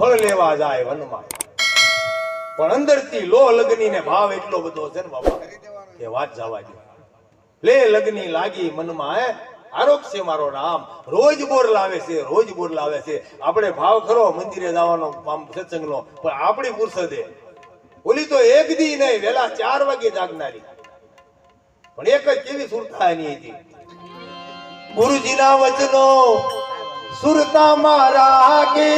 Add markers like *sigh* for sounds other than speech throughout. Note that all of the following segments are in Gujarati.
ફળ લેવા જાય વનમાં. પણ અંદરથી લો લગ્ની ને ભાવ એટલો બધો છે ને બાબા કે વાત જવા દે લે લગ્ની લાગી મનમાં આરોપ છે મારો નામ રોજ બોર લાવે છે, રોજ બોર લાવે છે. આપણે ભાવ ખરો, મંદિરે જવાનો સત્સંગનો, પણ આપણી પુરસદે ઓલી તો એક દી નહીં, વેલા ચાર વાગે જાગનારી. પણ એક જ કેવી સુરતા એની હતી. ગુરુજીના વચનો, સુરતા મારા કે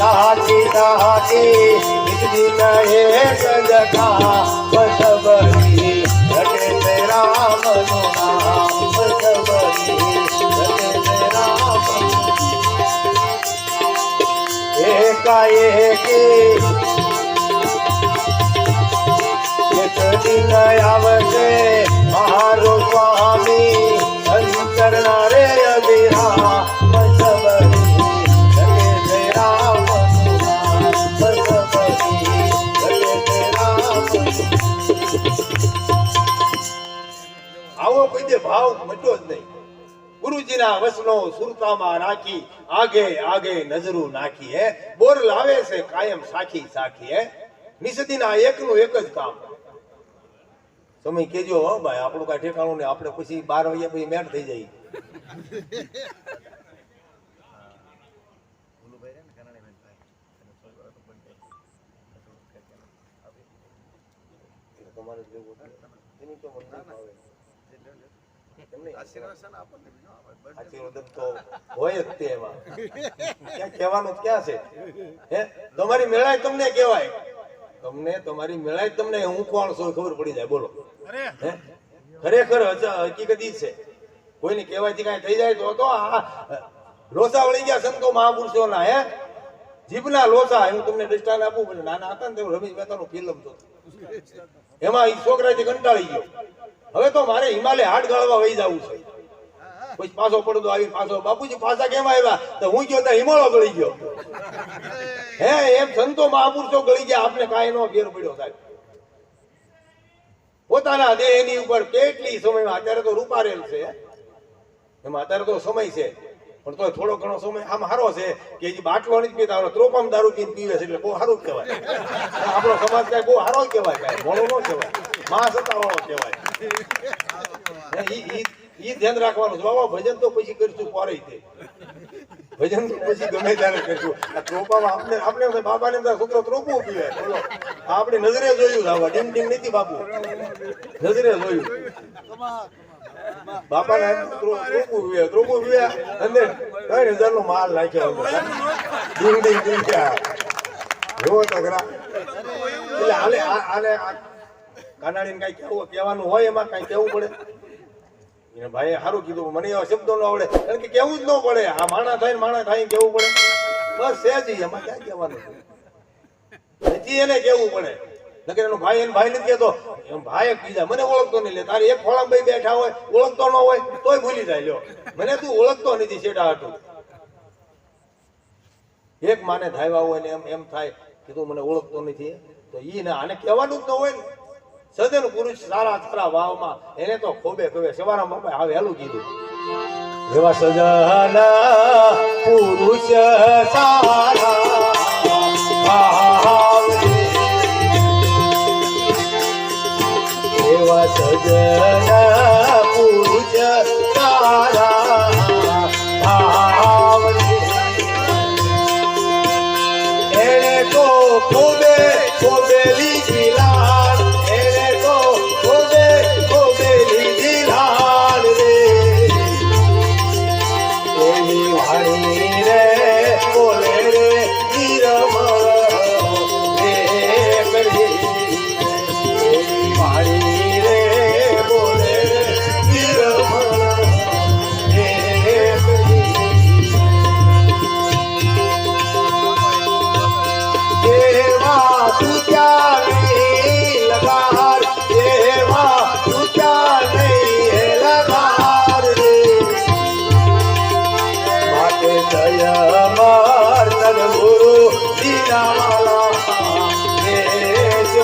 નાચી એક દિન એક જગા બસબરી રટે રામનું નામ બસબરી રટે રામ એકાએકી એક દિન આવશે મારો કોઈ દે ભાવ મટ્યો જ નહીં. ગુરુજીના વસનો સુરતામાં રાખી આગે આગે નજરું નાખી હે. બોર લાવે છે કાયમ સાખી સાખી હે. નિસદીના એકનું એક જ કામ. તમે કેજો હો ભાઈ આપણું કાંઈ ઠેકાણું ને આપણે પછી બાર વાગ્યા પછી મેટ થઈ જાય. *laughs* તમારે લેવું એની તો મને નહીં તો હોય જ તે એમાં ક્યાં કહેવાનું ક્યાં છે? હે? તમારી મેળાય તમને કહેવાય. તમને તમારી મેળાય તમને હું કોણ છું ખબર પડી જાય. બોલો. હે? ખરેખર હકીકત ઈ છે. કોઈને કહેવાયથી કાંઈ થઈ જાય તો તો લોસા વળી ગયા સંતો મહાપુરુષોના હે? જીભના લોસા હું તમને દ્રષ્ટાંત આપું નાના હતા ને તે રમેશ મહેતાનું ફિલ્મ જોતો. એમાં છોકરા છોકરાથી કંટાળી ગયો. હવે તો મારે હિમાલય હાડ ગાળવા વહી જવું છે. પછી પાછો પડતો આવી પાછો બાપુજી પાછા કેમ આવ્યા? તો હું ગયો તો હિમાળો ગળી ગયો. હે એમ સંતો મહાપુરુષો ગળી ગયા આપને કાંઈ નો ફેર પડ્યો સાહેબ. પોતાના દેહની ઉપર કેટલી સમયમાં અત્યારે તો રૂપારેલ છે. એમાં અત્યારે તો સમય છે પણ તો થોડો ઘણો સમય આમ સારો છે કે હજી બાટલો નથી પીતા ત્રોપમ દારૂ પીને પીવે છે એટલે બહુ સારું કહેવાય. આપણો સમાજ કાંઈ બહુ સારો જ કહેવાય કાંઈ મોડો ન કહેવાય. મા સત્તાવાળો કહેવાય. ધ્યાન રાખવાનું. બાબા ભજન તો પછી કરશું, પોરે તે. ભજન પછી ગમે ત્યારે કરશું. આ ત્રોપામાં આપણે આપણે બાબાને એમ છોકરો ત્રોપું પીવે બોલો. આપણે નજરે જોયું બાબા ડીમ ડીમ નથી બાપુ. નજરે જોયું. બાપાને ત્રોપું પીવે ત્રોપું પીવે અંદર ત્રણ હજાર નો માલ નાખ્યો ડીમ ડીમ ડીમ જોવો તગરા એટલે આલે આ- હાલે આ કાનાડીને કાંઈ કહેવું કહેવાનું હોય એમાં કાંઈ કહેવું પડે? ભાઈએ સારું કીધું, મને એવા શબ્દો ન આવડે. કારણ કે કેવું જ ન પડે. આ માણા થાય ને માણા થાય કેવું પડે. બસ સહેજ જ એમાં ક્યાં કહેવાનું? હજી એને કેવું પડે. નકર એનો ભાઈ એને ભાઈ નથી કહેતો. એમ ભાઈ બીજા મને ઓળખતો નહીં. લે, તારે એક ખોળામાં ભાઈ બેઠા હોય, ઓળખતો ન હોય, તોય ભૂલી જાય. લ્યો, મને તું ઓળખતો નથી છેડા હતું એક માને ધાવ્યા હોય ને એમ એમ થાય કે તું મને ઓળખતો નથી. તો ઈ ને આને કહેવાનું જ ન હોય ને. સજન પુરુષ સારા સારા વાવમાં એને તો ખોબે ખોબે સવારા બાપા હવે હેલું કીધું. એવા સજન પુરુષ સારા એવા સજન પુરુષ મીરાવાલા દેશ